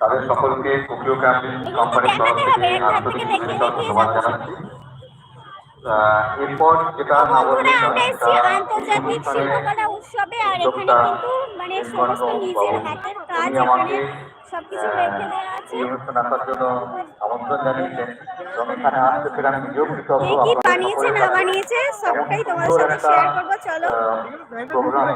তাদের সকলকে কোকিও ক্যাম্পিং কোম্পানির তরফ থেকে আন্তরিক ধন্যবাদ জানাচ্ছি। এরপর যেটা শিল্পকলা উৎসবে আর এখানে কিন্তু মানে সমস্ত নিজের হাতের কাজ আমাকে এখানে সবকিছু রেখে দেওয়া আছে। এই অনুষ্ঠানে আসার জন্য আমন্ত্রণ জানিয়েছেন। এবং এখানে আসতে পেরে আমি নিজেও কি বানিয়েছে না বানিয়েছে সবটাই তোমার সাথে একটা, শেয়ার করব চলো। আহ, প্রোগ্রাম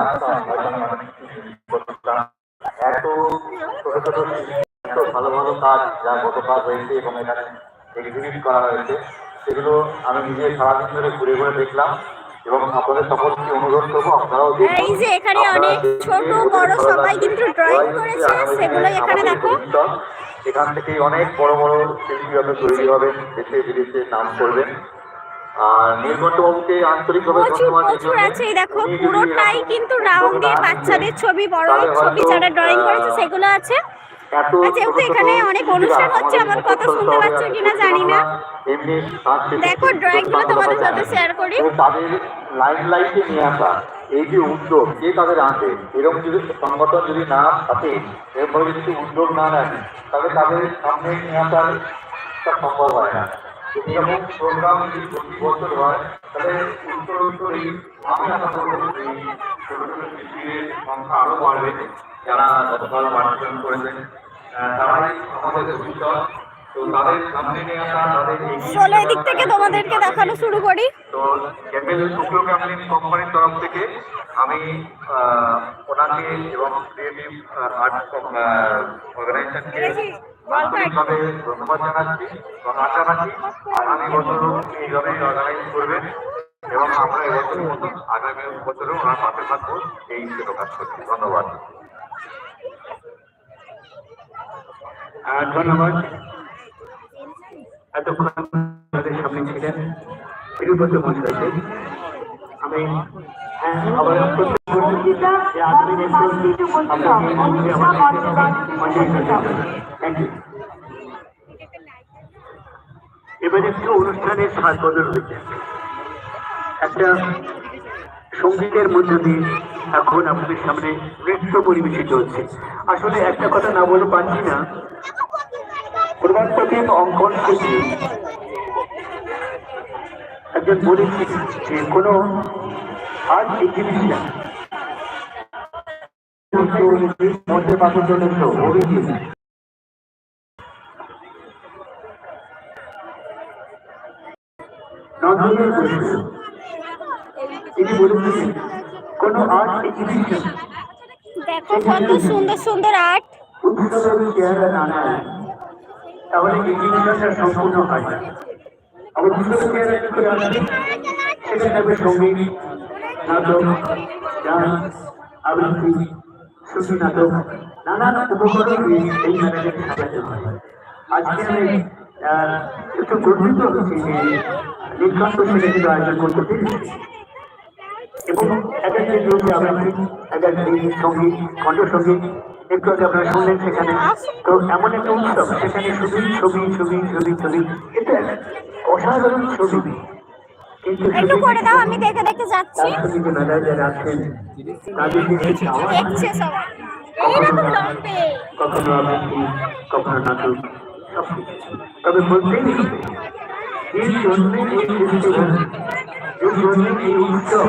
হয়তো আমি অনেক কিছু করতাম। এত ছোট ছোট এত ভালো ভালো কাজ যা গতকাল হয়েছে এবং এখানে এক্সিবিট করা হয়েছে সেগুলো আমি নিজে সারাদিন ধরে ঘুরে ঘুরে দেখলাম। এবং আপনাদের সকলকে অনুরোধ করব আপনারাও এই যে এখানে অনেক ছোট বড় সবাই কিন্তু দয়াই করেছে, সেগুলো এখানে দেখো। এখান থেকে অনেক বড় বড় শিল্পী তৈরি হবেন দেশে বিদেশে নাম করবেন আর নীলকণ্ঠ বাবুকে আন্তরিকভাবে ধন্যবাদ প্রচুর আছে দেখো পুরোটাই কিন্তু রাউন্ডে বাচ্চাদের ছবি বড় তাহলে ছবি যারা ড্রয়িং করেছে সেগুলো আছে যেহেতু এখানে অনেক অনুষ্ঠান হচ্ছে, আমার কথা শুনতে পাচ্ছ আছে, কিনা জানি না। দেখো, শিল্পী drawing গুলো তোমাদের সাথে share করি। লাইন লাইটে নিয়ে আসা। এই যে উদ্যোগ, কে তাদের আনবে এরকম যদি সংগঠন যদি না থাকে, এরপরে যদি উদ্যোগ না নেয়, তাহলে তাদের সামনে নিয়ে আসা তা সম্ভব হয় না। যারা গতকাল পার্টিসিপেট করেছেন তারাই আমাদের ভবিষ্যৎ চলো এদিক থেকে তোমাদেরকে দেখানো শুরু করি। তো ক্যাপেল শুক্লো কোম্পানির তরফ থেকে আমি ওনাকে এবং ক্রিয়েটিভ আর্ট অর্গানাইজেশনকে আন্তরিকভাবে ধন্যবাদ জানাচ্ছি এবং আশা রাখি আগামী বছরও এইভাবে অর্গানাইজ করবেন এবং আমরা এবছরের মতো আগামী বছরেও ওনার পাশে থাকব এই ছিল কাজ করছি ধন্যবাদ ধন্যবাদ। এতক্ষণ আমাদের সামনে ছিলেন মহাশয়কে আমি হ্যাঁ এবার একটু হয়েছে একটা সঙ্গীতের মধ্য দিয়ে এখন আপনাদের সামনে নৃত্য পরিবেশিত হচ্ছে। আসলে একটা কথা না বলে পারছি না। প্রবাস্তকে অঙ্কন থেকে একজন বলেছি যে কোনো আর্ট এক্সিবিশন মধ্যে পাশের জন্য অভিযোগ। নজরুলের বলেছিল তিনি বলেছিলেন কোনো আর্ট এক্সিবিশন দেখো কত সুন্দর সুন্দর আর্ট। উৎসবের চেহারা না নেয়। তাহলে এক্সিবিশনটা সম্পূর্ণ হয় না? আবার চেহারা কি করে আসবে সেটা থাকবে সংগীত নাটক, গান, আবৃত্তি শ্রুতি নাটক, নানান উপকরণ এই মেলাকে সাজাতে হয়। আজকে আমি একটু গর্বিত হচ্ছি যে নীলকান্ত সেটা কিন্তু আয়োজন করতে পেরেছি। এবং এক একটি গ্রুপে আবৃত্তি এক একটি সংগীত কণ্ঠ সংগীত একটু আগে আপনারা শুনলেন সেখানে। তো এমন একটা উৎসব সেখানে শুধু ছবি ছবি ছবি ছবি। এটা অসাধারণ ছবি। একটু করে দাও আমি দেখে দেখে যাচ্ছি। কখনো আবৃত্তি কখনো নাটক। তবে বলতেই এই জন্য এই জন্য এই উৎসব।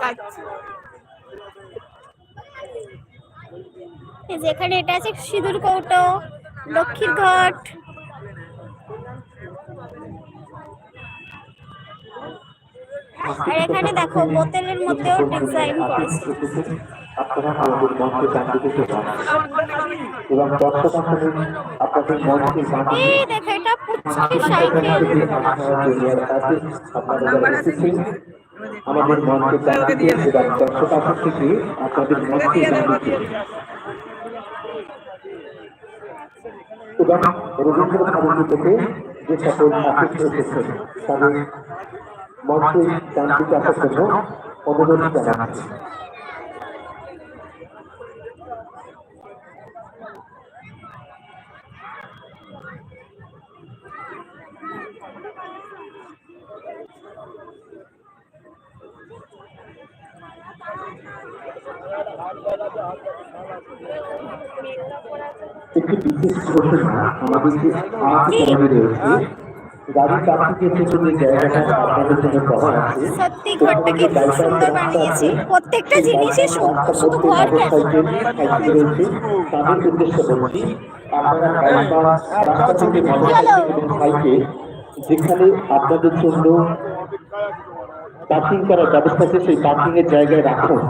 খাচ্ছে। এই যে এখানে এটা আছে সিঁদুর কৌটো লক্ষ্মীর ঘট। আর এখানে দেখো বোতলের মধ্যেও ডিজাইন করেছে। আপনারা আমাদের মঞ্চে এবং দর্শক আপনাদের মঞ্চে আমাদের এবং দর্শক আসন আপনাদের মঞ্চে এবং থেকে যে সকল তাদের মঞ্চে দিতে আসার জন্য অনুরোধ জানাচ্ছি। একটি বিশেষ ঘোষণা আমাদের আর্ট রয়েছে। গাড়ি চাকরিকে পেছনে জায়গাটা আপনাদের জন্য করা আছে। সত্যি ঘরটা খুব সুন্দর বানিয়েছে। প্রত্যেকটা জিনিসই সুন্দর শুধু ঘর কেন? রয়েছে। তাদের উদ্দেশ্যে বলছি আপনারা গাড়ি বা রাস্তা থেকে মোটরসাইকেল এবং সাইকেল যেখানে আপনাদের জন্য পার্কিং করার ব্যবস্থা আছে সেই পার্কিং এর জায়গায় রাখুন।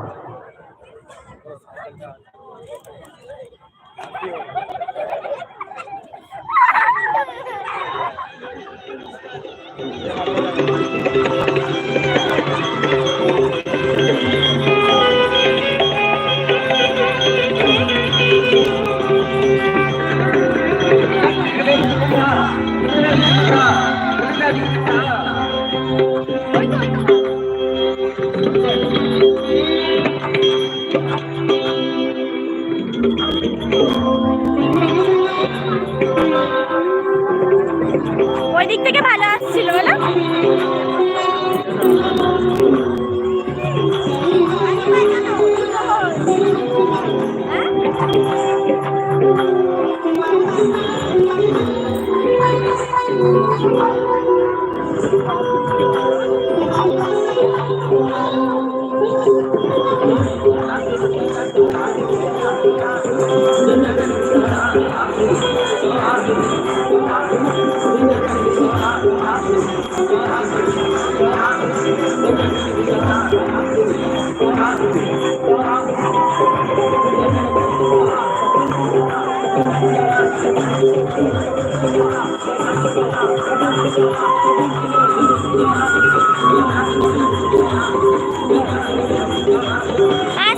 ওই দিক থেকে ভালো আসছিল বলো আসো এদিকে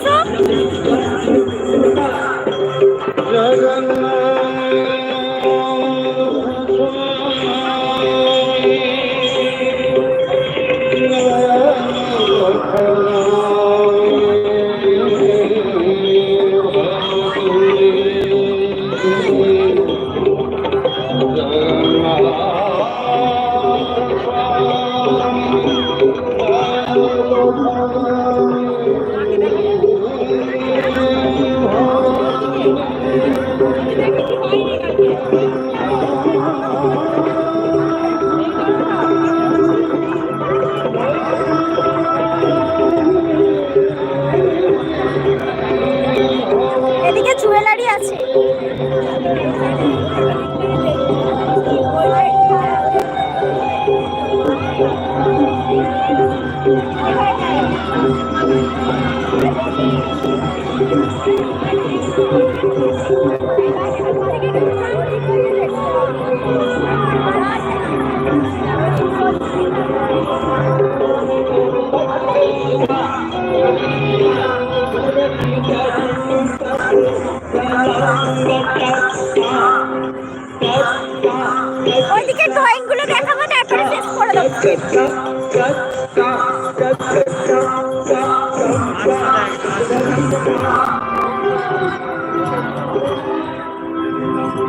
আছে ওইদিকে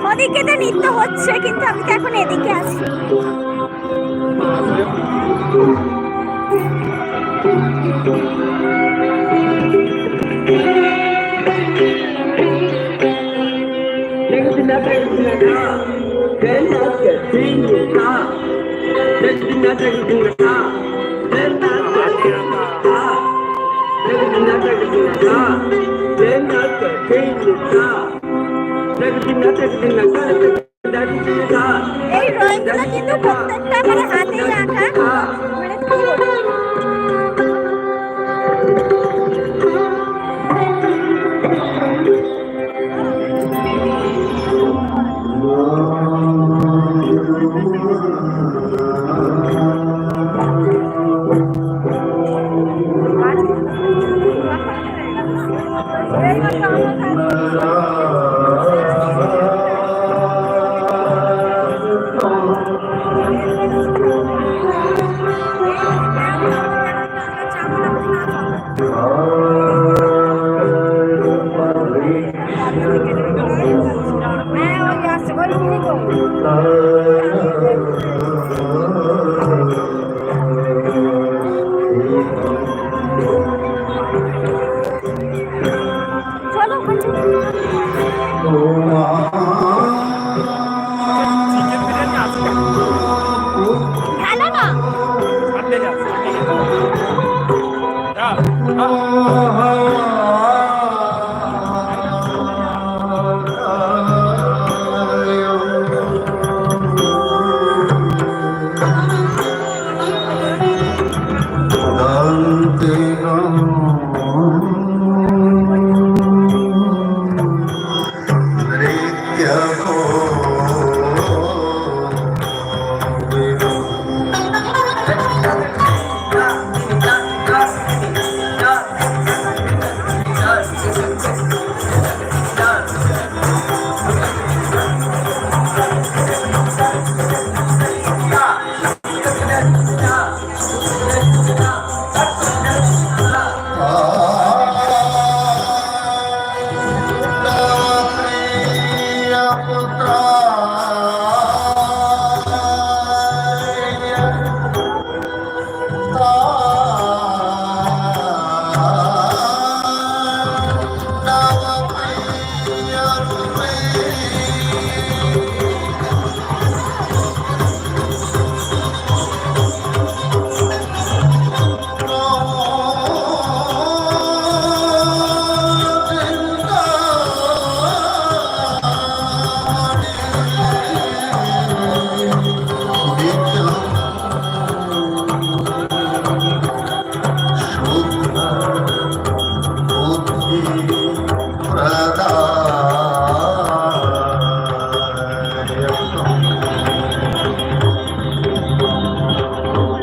ওদিকে তো নৃত্য হচ্ছে কিন্তু আমি তো এখন এদিকে আছি। Then you এই ড্রয়িংগুলো কিন্তু প্রত্যেকটা মানে হাতেই আঁকা মানে কি